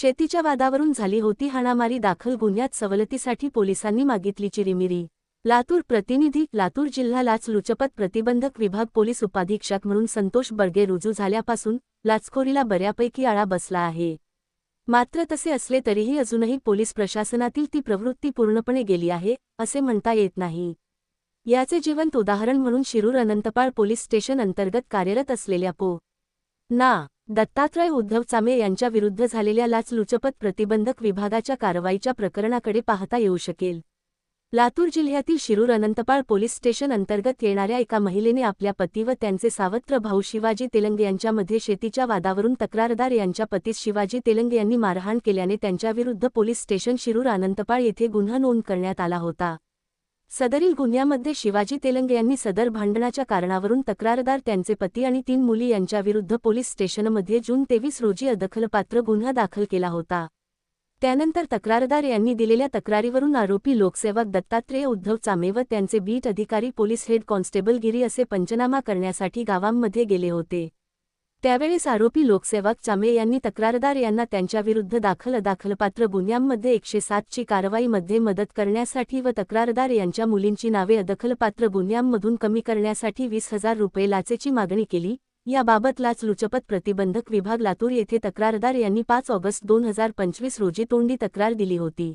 शेतीच्या वादावरून झाली होती हाणामारी दाखल गुन्ह्यात सवलतीसाठी पोलिसांनी मागितली चिरीमिरी लातूर प्रतिनिधी लातूर जिल्हा लाचलुचपत प्रतिबंधक विभाग पोलीस उपाधीक्षक म्हणून संतोष बर्गे रुजू झाल्यापासून लाचखोरीला बऱ्यापैकी आळा बसला आहे. मात्र तसे असले तरीही अजूनही पोलीस प्रशासनातील ती प्रवृत्ती पूर्णपणे गेली आहे असे म्हणता येत नाही. याचे जिवंत उदाहरण म्हणून शिरूर अनंतपाळ पोलीस स्टेशन अंतर्गत कार्यरत असलेल्या पो. ना. दत्तात्रय उद्धव चामे यांच्या विरुद्ध झालेल्या लाचलुचपत प्रतिबंधक विभागाच्या कारवाईच्या प्रकरणाकडे पाहता येऊ शकेल. लातूर जिल्ह्यातील शिरूर अनंतपाळ पोलीस स्टेशन अंतर्गत येणाऱ्या एका महिलेने आपल्या पती व त्यांचे सावत्र भाऊ शिवाजी तेलंगे यांच्यामध्ये शेतीच्या वादावरून तक्रारदार यांच्या पतीस शिवाजी तेलंगे यांनी मारहाण केल्याने त्यांच्याविरुद्ध पोलीस स्टेशन शिरूर अनंतपाळ येथे गुन्हा नोंद करण्यात आला होता. सदरील गुन्ह्यामध्ये शिवाजी तेलंगे यांनी सदर भांडणाच्या कारणावरून तक्रारदार त्यांचे पती आणि तीन मुली यांच्याविरुद्ध पोलीस स्टेशनमध्ये जून तेवीस रोजी अदखलपात्र गुन्हा दाखल केला होता. त्यानंतर तक्रारदार यांनी दिलेल्या तक्रारीवरून आरोपी लोकसेवक दत्तात्रेय उद्धव चामे व त्यांचे बीट अधिकारी पोलीस हेड कॉन्स्टेबल गिरी असे पंचनामा करण्यासाठी गावांमध्ये गेले होते. त्यावेळेस आरोपी लोकसेवक चामे यांनी तक्रारदार यांना त्यांच्याविरुद्ध दाखल अदाखलपात्र गुन्ह्यांमध्ये एकशे सातची कारवाईमध्ये मदत करण्यासाठी व तक्रारदार यांच्या मुलींची नावे अदखलपात्र गुन्ह्यांमधून कमी करण्यासाठी वीस हजार रुपये लाचेची मागणी केली. याबाबत लाच लुचपत प्रतिबंधक विभाग लातूर येथे तक्रारदार यांनी पाच ऑगस्ट दोन हजार पंचवीस रोजी तोंडी तक्रार दिली होती.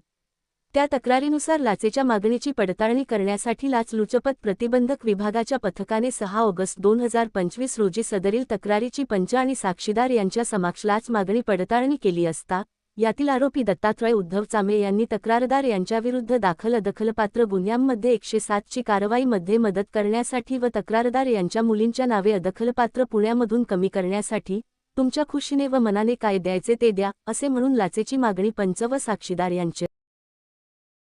त्या तक्रारीनुसार लाचेच्या मागणीची पडताळणी करण्यासाठी लाचलुचपत प्रतिबंधक विभागाच्या पथकाने सहा ऑगस्ट दोन हजार पंचवीस रोजी सदरील तक्रारीची पंच आणि साक्षीदार यांच्या समक्ष लाच मागणी पडताळणी केली असता यातील आरोपी दत्तात्रय उद्धव चामे यांनी तक्रारदार यांच्याविरुद्ध दाखल अदखलपात्र गुन्ह्यांमध्ये एकशे सातची कारवाईमध्ये मदत करण्यासाठी व तक्रारदार यांच्या मुलींच्या नावे अदखलपात्र पुण्यामधून कमी करण्यासाठी तुमच्या खुशीने व मनाने काय द्यायचे ते द्या असे म्हणून लाचेची मागणी पंच व साक्षीदार यांचे